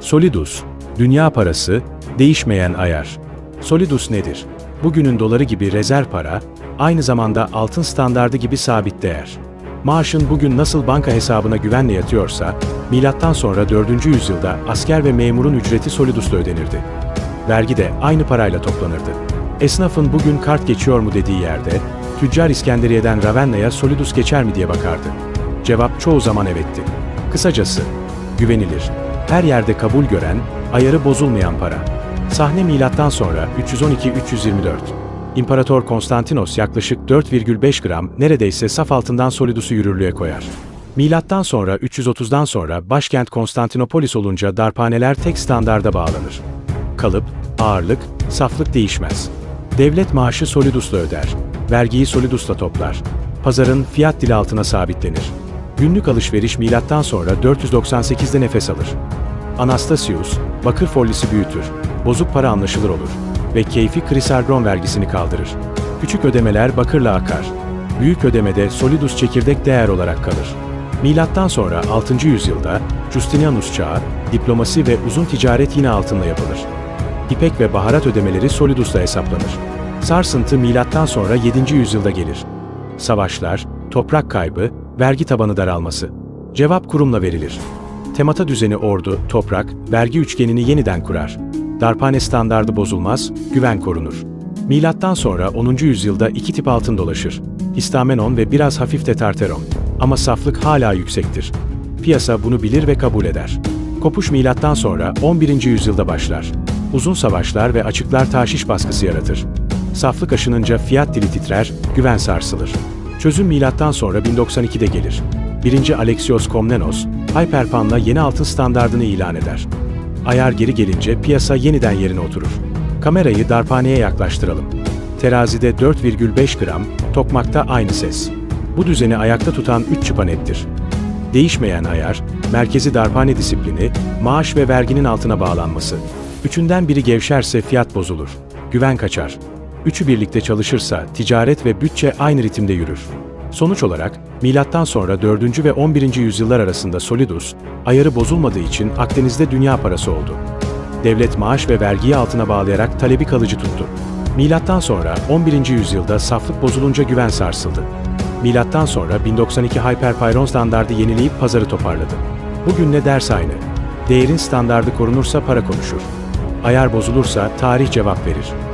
Solidus, dünya parası, değişmeyen ayar. Solidus nedir? Bugünün doları gibi rezerv para, aynı zamanda altın standardı gibi sabit değer. Maaşın bugün nasıl banka hesabına güvenle yatıyorsa, milattan sonra 4. yüzyılda asker ve memurun ücreti Solidus'la ödenirdi. Vergi de aynı parayla toplanırdı. Esnafın bugün kart geçiyor mu dediği yerde, tüccar İskenderiye'den Ravenna'ya Solidus geçer mi diye bakardı. Cevap çoğu zaman evetti. Kısacası, güvenilir, her yerde kabul gören, ayarı bozulmayan para. Sahne milattan sonra 312-324. İmparator Konstantinos yaklaşık 4,5 gram neredeyse saf altından Solidus'u yürürlüğe koyar. Milattan sonra 330'dan sonra başkent Konstantinopolis olunca darphaneler tek standarda bağlanır. Kalıp, ağırlık, saflık değişmez. Devlet maaşı Solidus'la öder. Vergiyi Solidus'la toplar. Pazarın fiyat dili altına sabitlenir. Günlük alışveriş milattan sonra 498'de nefes alır. Anastasius, bakır follisi büyütür, bozuk para anlaşılır olur ve keyfi krisargon vergisini kaldırır. Küçük ödemeler bakırla akar. Büyük ödemede solidus çekirdek değer olarak kalır. Milattan sonra 6. yüzyılda Justinianus çağı, diplomasi ve uzun ticaret yine altınla yapılır. İpek ve baharat ödemeleri solidusla hesaplanır. Sarsıntı milattan sonra 7. yüzyılda gelir. Savaşlar, toprak kaybı, vergi tabanı daralması. Cevap kurumla verilir. Temata düzeni ordu, toprak, vergi üçgenini yeniden kurar. Darphane standardı bozulmaz, güven korunur. Milattan sonra 10. yüzyılda iki tip altın dolaşır. Histamenon ve biraz hafif de tarteron. Ama saflık hala yüksektir. Piyasa bunu bilir ve kabul eder. Kopuş milattan sonra 11. yüzyılda başlar. Uzun savaşlar ve açıklar taşiş baskısı yaratır. Saflık aşınınca fiyat dili titrer, güven sarsılır. Çözüm milattan sonra 1092'de gelir. 1. Alexios Komnenos, Hyperpan'la yeni altın standardını ilan eder. Ayar geri gelince piyasa yeniden yerine oturur. Kamerayı darphaneye yaklaştıralım. Terazide 4,5 gram, tokmakta aynı ses. Bu düzeni ayakta tutan 3 çıpa nettir. Değişmeyen ayar, merkezi darphane disiplini, maaş ve verginin altına bağlanması. Üçünden biri gevşerse fiyat bozulur. Güven kaçar. Üçü birlikte çalışırsa ticaret ve bütçe aynı ritimde yürür. Sonuç olarak, milattan sonra 4. ve 11. yüzyıllar arasında Solidus, ayarı bozulmadığı için Akdeniz'de dünya parası oldu. Devlet maaş ve vergiyi altına bağlayarak talebi kalıcı tuttu. Milattan sonra 11. yüzyılda saflık bozulunca güven sarsıldı. Milattan sonra 1092 Hyperpyron standardı yenileyip pazarı toparladı. Bugün ne ders aynı. Değerin standardı korunursa para konuşur. Ayar bozulursa tarih cevap verir.